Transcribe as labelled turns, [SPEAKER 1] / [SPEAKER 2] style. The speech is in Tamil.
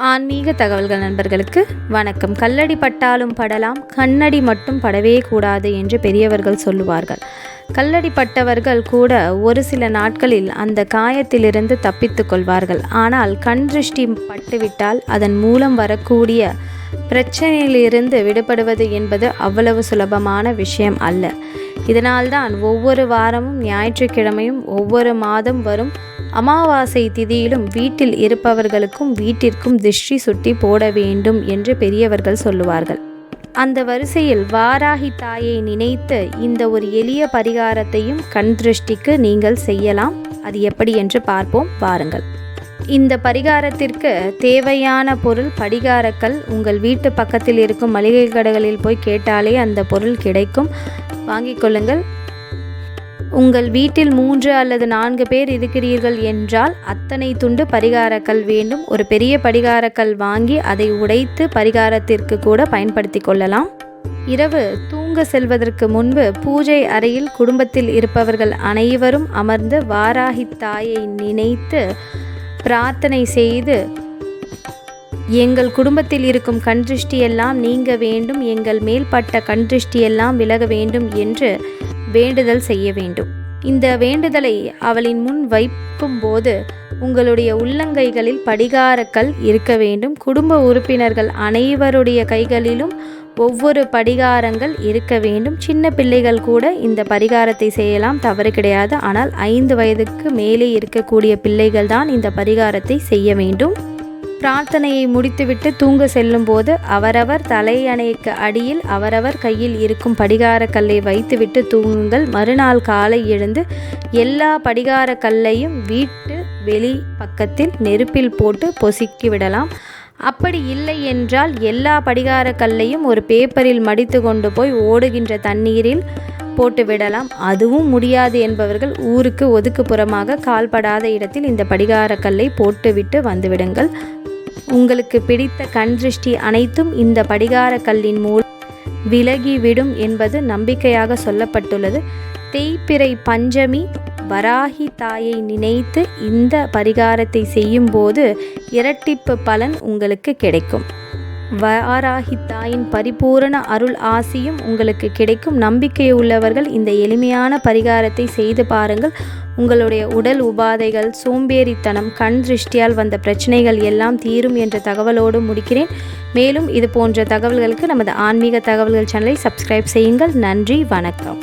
[SPEAKER 1] ஆன்மீக தகவல்கள் நண்பர்களுக்கு வணக்கம். கல்லடி பட்டாலும் படலாம் கண்ணடி மட்டும் படவே கூடாது என்று பெரியவர்கள் சொல்லுவார்கள். கல்லடி பட்டவர்கள் கூட ஒரு சில நாட்களில் அந்த காயத்திலிருந்து தப்பித்து கொள்வார்கள். ஆனால் கண் திருஷ்டி பட்டுவிட்டால் அதன் மூலம் வரக்கூடிய பிரச்சனையிலிருந்து விடுபடுவது என்பது அவ்வளவு சுலபமான விஷயம் அல்ல. இதனால்தான் ஒவ்வொரு வாரமும் ஞாயிற்றுக்கிழமையும் ஒவ்வொரு மாதம் வரும் அமாவாசை திதியிலும் வீட்டில் இருப்பவர்களுக்கும் வீட்டிற்கும் திருஷ்டி சுட்டி போட வேண்டும் என்று பெரியவர்கள் சொல்லுவார்கள். அந்த வரிசையில் வாராகி தாயை நினைத்து இந்த ஒரு எளிய பரிகாரத்தையும் கண் திருஷ்டிக்கு நீங்கள் செய்யலாம். அது எப்படி என்று பார்ப்போம் வாருங்கள். இந்த பரிகாரத்திற்கு தேவையான பொருள் படிகாரக்கல். உங்கள் வீட்டு பக்கத்தில் இருக்கும் மளிகை கடைகளில் போய் கேட்டாலே அந்த பொருள் கிடைக்கும். வாங்கிக் கொள்ளுங்கள். உங்கள் வீட்டில் மூன்று அல்லது நான்கு பேர் இருக்கிறீர்கள் என்றால் அத்தனை துண்டு பரிகாரக்கல் வேண்டும். ஒரு பெரிய பரிகாரக்கல் வாங்கி அதை உடைத்து பரிகாரத்திற்கு கூட பயன்படுத்தி கொள்ளலாம். இரவு தூங்க செல்வதற்கு முன்பு பூஜை அறையில் குடும்பத்தில் இருப்பவர்கள் அனைவரும் அமர்ந்து வாராகி தாயை நினைத்து பிரார்த்தனை செய்து எங்கள் குடும்பத்தில் இருக்கும் கண்திருஷ்டியெல்லாம் நீங்க வேண்டும் எங்கள் மேல்பட்ட கண்திருஷ்டியெல்லாம் விலக வேண்டும் என்று வேண்டுதல் செய்ய வேண்டும். இந்த வேண்டுதலை அவளின் முன் வைக்கும் போது உங்களுடைய உள்ளங்கைகளில் படிகாரக்கல் இருக்க வேண்டும். குடும்ப உறுப்பினர்கள் அனைவருடைய கைகளிலும் ஒவ்வொரு படிகாரங்கள் இருக்க வேண்டும். சின்ன பிள்ளைகள் கூட இந்த பரிகாரத்தை செய்யலாம் தவறு கிடையாது. ஆனால் ஐந்து வயதுக்கு மேலே இருக்கக்கூடிய பிள்ளைகள் தான் இந்த பரிகாரத்தை செய்ய வேண்டும். பிரார்த்தனையை முடித்துவிட்டு தூங்க செல்லும்போது அவரவர் தலையணைக்கு அடியில் அவரவர் கையில் இருக்கும் படிகார கல்லை வைத்துவிட்டு தூங்குங்கள். மறுநாள் காலை எழுந்து எல்லா படிகார கல்லையும் வீட்டு வெளி பக்கத்தில் நெருப்பில் போட்டு பொசுக்கி விடலாம். அப்படி இல்லை என்றால் எல்லா படிகார கல்லையும் ஒரு பேப்பரில் மடித்து கொண்டு போய் ஓடுகின்ற தண்ணீரில் போட்டு விடலாம். அதுவும் முடியாது என்பவர்கள் ஊருக்கு ஒதுக்குப்புறமாக கால்படாத இடத்தில் இந்த படிகார கல்லை போட்டுவிட்டு வந்துவிடுங்கள் உங்களுக்கு பிடித்த கண் திருஷ்டி அனைத்தும் இந்த படிகார கல்லின் மூலம் விலகிவிடும் என்பது நம்பிக்கையாக சொல்லப்பட்டுள்ளது. தேய்பிறை பஞ்சமி வராகி தாயை நினைத்து இந்த பரிகாரத்தை செய்யும்போது இரட்டிப்பு பலன் உங்களுக்கு கிடைக்கும். வாராகி தாயின் பரிபூரண அருள் ஆசியும் உங்களுக்கு கிடைக்கும். நம்பிக்கை உள்ளவர்கள் இந்த எளிமையான பரிகாரத்தை செய்து பாருங்கள். உங்களுடைய உடல் உபாதைகள் சோம்பேறித்தனம் கண் திருஷ்டியால் வந்த பிரச்சனைகள் எல்லாம் தீரும் என்ற தகவலோடு முடிக்கிறேன். மேலும் இது போன்ற தகவல்களுக்கு நமது ஆன்மீக தகவல்கள் சேனலை சப்ஸ்கிரைப் செய்யுங்கள். நன்றி வணக்கம்.